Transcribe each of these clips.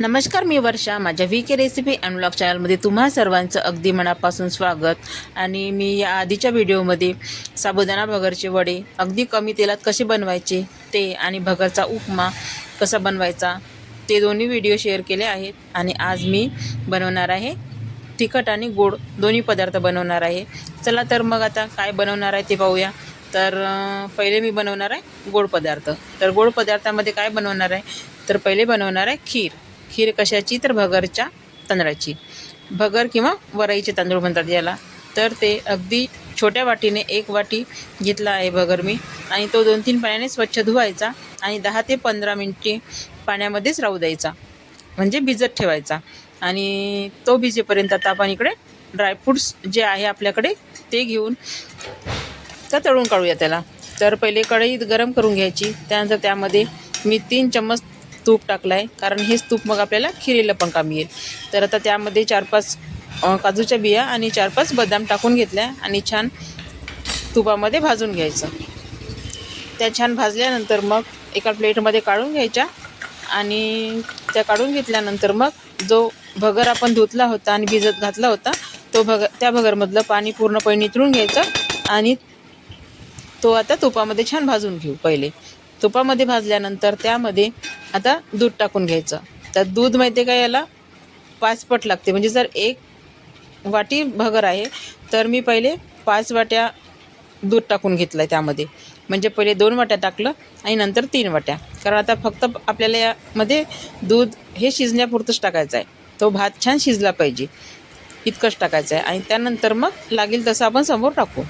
नमस्कार मी वर्षा. माझ्या V K recipe and blog चॅनलमध्ये तुम्हा सर्वांचं अगदी मनापासून स्वागत. आणि मी या आधीच्या व्हिडिओमध्ये साबुदाणा भगरचे वडे अगदी कमी तेलात कसे बनवायचे ते आणि भगरचा उपमा कसा बनवायचा ते दोन्ही व्हिडिओ शेअर केले आहेत. आणि आज मी बनवणार आहे तिखट आणि गोड दोन्ही पदार्थ बनवणार आहे. चला तर मग आता काय बनवणार आहे ते पाहूया. तर पहिले मी बनवणार आहे गोड पदार्थ. तर गोड पदार्थामध्ये काय बनवणार आहे? तर पहिले बनवणार आहे खीर. खीर कशाची तर भगरच्या तांदळाची. भगर किंवा वरईचे तांदूळ म्हणतात याला. तर ते अगदी छोट्या वाटीने एक वाटी घेतला आहे भगर मी. आणि तो दोन तीन पाण्याने स्वच्छ धुवायचा आणि दहा ते पंधरा मिनटे पाण्यामध्येच राहू द्यायचा. म्हणजे भिजत ठेवायचा. आणि तो भिजेपर्यंत आता आपण इकडे ड्रायफ्रूट्स जे आहे आपल्याकडे ते घेऊन तर तळून काढूया त्याला. तर पहिले कढईत गरम करून घ्यायची. त्यानंतर त्यामध्ये मी तीन चम्मच तूप टाकलं आहे कारण हेच तूप मग आपल्याला खिरीला पण कामी येईल. तर आता त्यामध्ये चार पाच काजूच्या बिया आणि चार पाच बदाम टाकून घेतल्या आणि छान तुपामध्ये भाजून घ्यायचं. त्या छान भाजल्यानंतर मग एका प्लेटमध्ये काढून घ्यायच्या आणि त्या काढून घेतल्यानंतर मग जो भगर आपण धुतला होता आणि भिजत घातला होता तो भगर त्या भगरमधलं पाणी पूर्णपणे नितळून घ्यायचं आणि तो आता तुपामध्ये छान भाजून घेऊ पहिले. तुपामध्ये भाजल्यानंतर त्यामध्ये आता दूध टाकून घ्यायचं. तर दूध माहिती आहे का याला? पाच पट लागते. म्हणजे जर एक वाटी भगर आहे तर मी पहिले पाच वाट्या दूध टाकून घेतलं आहे त्यामध्ये. म्हणजे पहिले दोन वाट्या टाकलं आणि नंतर तीन वाट्या. कारण आता फक्त आपल्याला यामध्ये दूध हे शिजण्यापुरतंच टाकायचं आहे. तो भात छान शिजला पाहिजे. इतकंच टाकायचं आहे. आणि त्यानंतर मग लागेल तसं आपण समोर टाकू.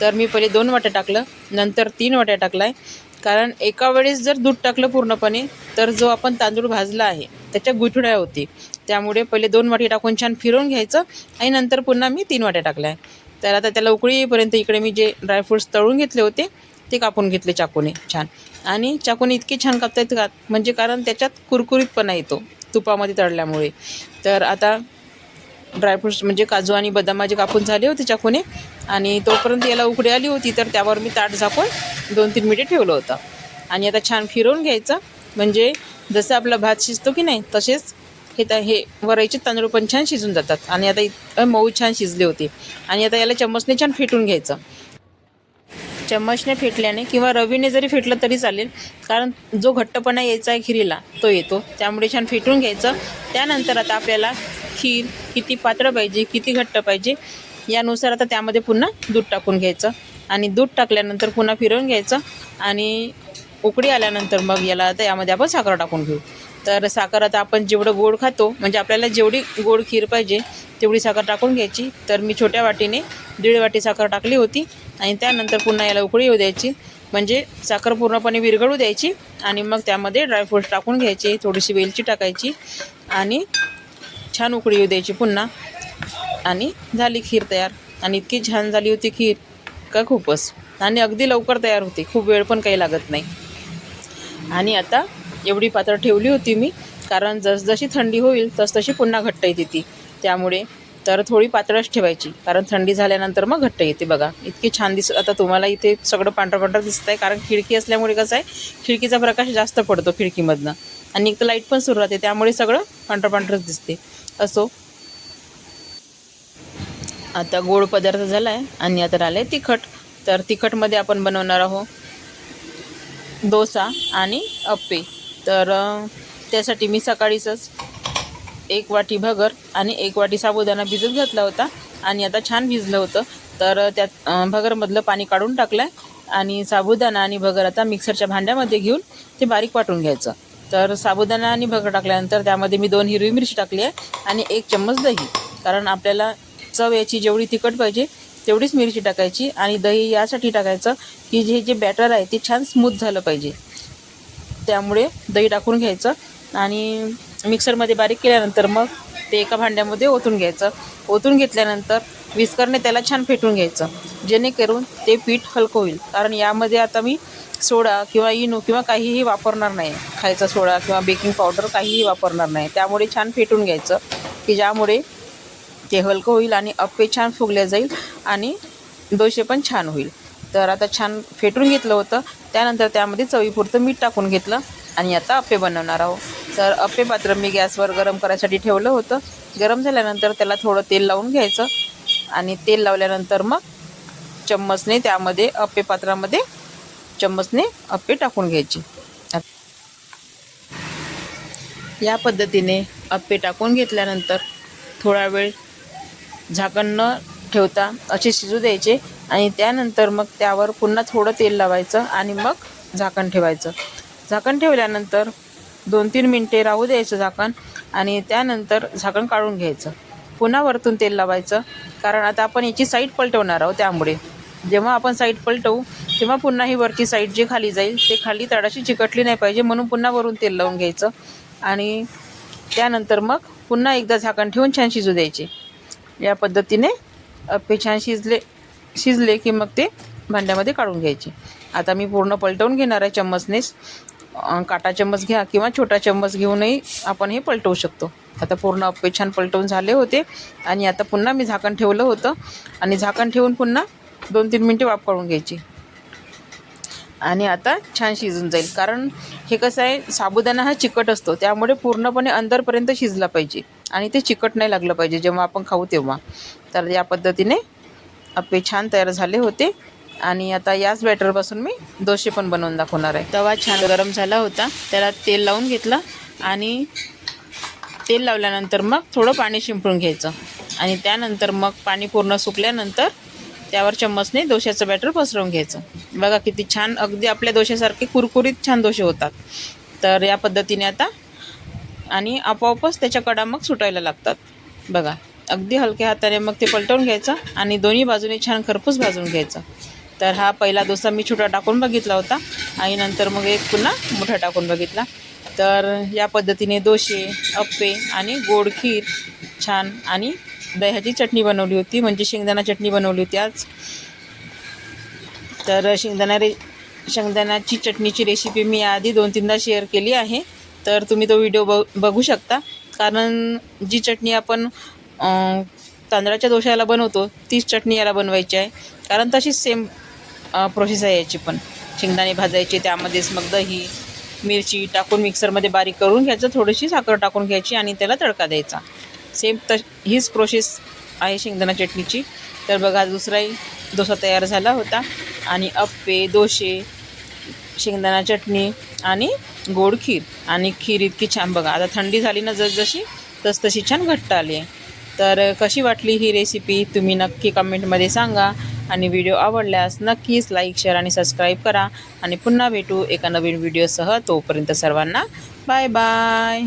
तर मी पहिले दोन वाट्या टाकलं नंतर तीन वाट्या टाकला आहे कारण एका वेळेस जर दूध टाकलं पूर्णपणे तर जो आपण तांदूळ भाजला आहे त्याच्या गुठळ्या होती. त्यामुळे पहिले दोन वाटी टाकून छान फिरवून घ्यायचं आणि नंतर पुन्हा मी तीन वाट्या टाकल्या. आहे तर आता त्याला उकळी येईपर्यंत इकडे मी जे ड्रायफ्रूट्स तळून घेतले होते ते कापून घेतले चाकूने छान. आणि चाकूने इतके छान कापता येतं का म्हणजे कारण त्याच्यात कुरकुरीतपणा येतो तुपामध्ये तळल्यामुळे. तर आता ड्रायफ्रुट्स म्हणजे काजू आणि बदाम माझे कापून झाले होते चाकूने आणि तोपर्यंत याला उकडी आली होती तर त्यावर मी ताट झाकून दोन तीन मिनिटे ठेवलं होतं. आणि आता छान फिरवून घ्यायचं. म्हणजे जसं आपला भात शिजतो की नाही तसेच हे तर हे वरईचे तांदूळ पण छान शिजून जातात. आणि आता मऊ छान शिजले होते. आणि आता याला चम्मचने छान फेटून घ्यायचं. चम्मचने फेटल्याने किंवा रवीने जरी फेटलं तरी चालेल. कारण जो घट्टपणा यायचा आहे खिरीला तो येतो. त्यामुळे छान फेटून घ्यायचं. त्यानंतर आता आपल्याला खीर किती पातळ पाहिजे किती घट्ट पाहिजे यानुसार आता त्यामध्ये पुन्हा दूध टाकून घ्यायचं. आणि दूध टाकल्यानंतर पुन्हा फिरवून घ्यायचं. आणि उकडी आल्यानंतर मग याला आता यामध्ये आपण साखर टाकून घेऊ. तर साखर आता आपण जेवढं गोड खातो म्हणजे आपल्याला जेवढी गोड खीर पाहिजे तेवढी साखर टाकून घ्यायची. तर मी छोट्या वाटीने दीड वाटी साखर टाकली होती. आणि त्यानंतर पुन्हा याला उकळी येऊ द्यायची. म्हणजे साखर पूर्णपणे विरघळू द्यायची. आणि मग त्यामध्ये ड्रायफ्रूट्स टाकून घ्यायचे. थोडीशी वेलची टाकायची. आणि छान उकळी येऊ द्यायची पुन्हा. आणि झाली खीर तयार. आणि इतकी छान झाली होती खीर. का खूपच? आणि अगदी लवकर तयार होते. खूप वेळ पण काही लागत नाही. आणि आता एवढी पातळ ठेवली होती मी. कारण जसजशी थंडी होईल तसतशी पुन्हा घट्ट येते ती. त्यामुळे तर थोडी पातळच ठेवायची. कारण थंडी झाल्यानंतर मग घट्ट येते बघा. इतकी छान दिस आता तुम्हाला इथे सगळं पांढरं पांढरं दिसत आहे कारण खिडकी असल्यामुळे कसं आहे खिडकीचा प्रकाश जास्त पडतो खिडकीमधनं. आणि एक तर लाइट पण सुरू राहते त्यामुळे सगळं पांढरं पांढरंच दिसते. असो. आता गोड पदार्थ झाला आहे आणि आता राहिलं आहे तिखट. तर तिखटमध्ये आपण बनवणार आहोत डोसा आणि अप्पे. तर त्यासाठी मी सकाळीचंच एक वाटी भगर आणि एक वाटी साबुदाणा भिजत घातला होता आणि आता छान भिजलं होतं. तर त्यात भगरमधलं पाणी काढून टाकलं आहे आणि साबुदाणा आणि भगर आता मिक्सरच्या भांड्यामध्ये घेऊन ते बारीक वाटून घ्यायचं. तर साबुदाणा आणि भगर टाकल्यानंतर त्यामध्ये मी दोन हिरवी मिरची टाकली आहे आणि एक चम्मच दही. कारण आपल्याला चव याची जेवढी तिखट पाहिजे तेवढीच मिरची टाकायची आणि दही यासाठी टाकायचं की जे जे बॅटर आहे ते छान स्मूथ झालं पाहिजे. त्यामुळे दही टाकून घ्यायचं आणि मिक्सरमध्ये बारीक केल्यानंतर मग ते एका भांड्यामध्ये ओतून घ्यायचं. ओतून घेतल्यानंतर विस्करने त्याला छान फेटून घ्यायचं. जेणेकरून ते पीठ हलकं होईल. कारण यामध्ये आता मी सोडा किंवा इनो किंवा काहीही वापरणार नाही. खायचा सोडा किंवा बेकिंग पावडर काहीही वापरणार नाही. त्यामुळे छान फेटून घ्यायचं की ज्यामुळे ते हलकं होईल आणि अप्पे छान फुगले जाईल आणि दोशे पण छान होईल. तर आता छान फेटून घेतलं होतं. त्यानंतर त्यामध्ये चवीपुरतं मीठ टाकून घेतलं आणि आता अप्पे बनवणार आहोत. तर अप्पे पात्र मी गॅसवर गरम करायसाठी ठेवलं होतं. गरम झाल्यानंतर त्याला थोडं तेल लावून घ्यायचं आणि तेल लावल्यानंतर मग चम्मचने त्यामध्ये अप्पे पात्रामध्ये चम्मचने अप्पे टाकून घ्यायचे. या पद्धतीने अप्पे टाकून घेतल्यानंतर थोडा वेळ झाकण न ठेवता असे शिजू द्यायचे आणि त्यानंतर मग त्यावर पुन्हा थोडं तेल लावायचं आणि मग झाकण ठेवायचं. झाकण ठेवल्यानंतर दोन तीन मिनटे राहू द्यायचं झाकण आणि त्यानंतर झाकण काढून घ्यायचं. पुन्हा वरतून तेल लावायचं कारण आता आपण याची साईड पलटवणार आहोत त्यामुळे. जेव्हा आपण साईड पलटवू तेव्हा पुन्हा ही वरची साईड जी खाली जाईल ते खाली तळाशी चिकटली नाही पाहिजे म्हणून पुन्हा वरून तेल लावून घ्यायचं आणि त्यानंतर मग पुन्हा एकदा झाकण ठेवून छान शिजू द्यायचे. या पद्धतीने अप्पे छान शिजले शिजले की मग ते भांड्यामध्ये काढून घ्यायचे. आता मी पूर्ण पलटवून घेणार आहे चम्मचनेच. काटा चम्मच घ्या किंवा छोटा चम्मच घेऊनही आपण हे पलटवू शकतो. आता पूर्ण अप्पे छान पलटवून झाले होते आणि आता पुन्हा मी झाकण ठेवलं होतं आणि झाकण ठेवून पुन्हा दोन तीन मिनटे वाफ काढून घ्यायची. आणि आता छान शिजून जाईल. कारण हे कसं आहे साबुदाणा हा चिकट असतो त्यामुळे पूर्णपणे अंदरपर्यंत शिजला पाहिजे. आणि ते चिकट नाही लागलं पाहिजे. जेव्हा आपण खाऊ तेव्हा. तर या पद्धतीने अप्पे छान तयार झाले होते. आणि आता याच बॅटरपासून मी दोशे पण बनवून दाखवणार आहे. तवा छान गरम झाला होता. त्याला तेल लावून घेतलं. आणि तेल लावल्यानंतर मग थोडं पाणी शिंपडून घ्यायचं. आणि त्यानंतर मग पाणी पूर्ण सुकल्यानंतर त्यावर चम्मचने दोश्याचं बॅटर पसरवून घ्यायचं. बघा किती छान. अगदी आपल्या दोश्यासारखे कुरकुरीत छान दोशे होतात. तर या पद्धतीने आता आणि आपोआपच त्याच्या कडा मग सुटायला लागतात. बघा अगदी हलक्या हाताने मग ते पलटवून घ्यायचं आणि दोन्ही बाजूने छान खरपूस भाजून घ्यायचं. तर हा पहिला डोसा मी छोटा टाकून बघितला होता आणि नंतर मग एक पुन्हा मोठा टाकून बघितला. तर या पद्धतीने दोसे अप्पे आणि गोड खीर छान आणि दह्याची चटणी बनवली होती म्हणजे शेंगदाणा चटणी बनवली होती आज. तर शेंगदाणा रे शेंगदाण्याची चटणीची रेसिपी मी आधी दोन तीनदा शेअर केली आहे. तर तुम्ही तो व्हिडिओ ब बघू शकता. कारण जी चटणी आपण तांदळाच्या दोशाला बनवतो तीच चटणी याला बनवायची आहे. कारण तशीच सेम प्रोसेस आहे याची पण. शेंगदाणे भाजायचे त्यामध्येच मग दही मिरची टाकून मिक्सरमध्ये बारीक करून घ्यायचं थोडीशी साखर टाकून घ्यायची आणि त्याला तडका द्यायचा. सेम त हीच प्रोसेस आहे शेंगदाणा चटणीची. तर बघा दुसराही डोसा तयार झाला होता. आणि अप्पे दोशे शेंगदाणा चटणी आणि गोड खीर. आणि खीर इतकी छान बघा. आता थंडी झाली ना जसजशी तसतशी छान घट्ट आली आहे. तर कशी वाटली ही रेसिपी तुम्ही नक्की कमेंटमध्ये सांगा. आणि व्हिडिओ आवडल्यास नक्कीच लाईक शेअर आणि सबस्क्राईब करा. आणि पुन्हा भेटू एका नवीन व्हिडिओसह तोपर्यंत सर्वांना बाय बाय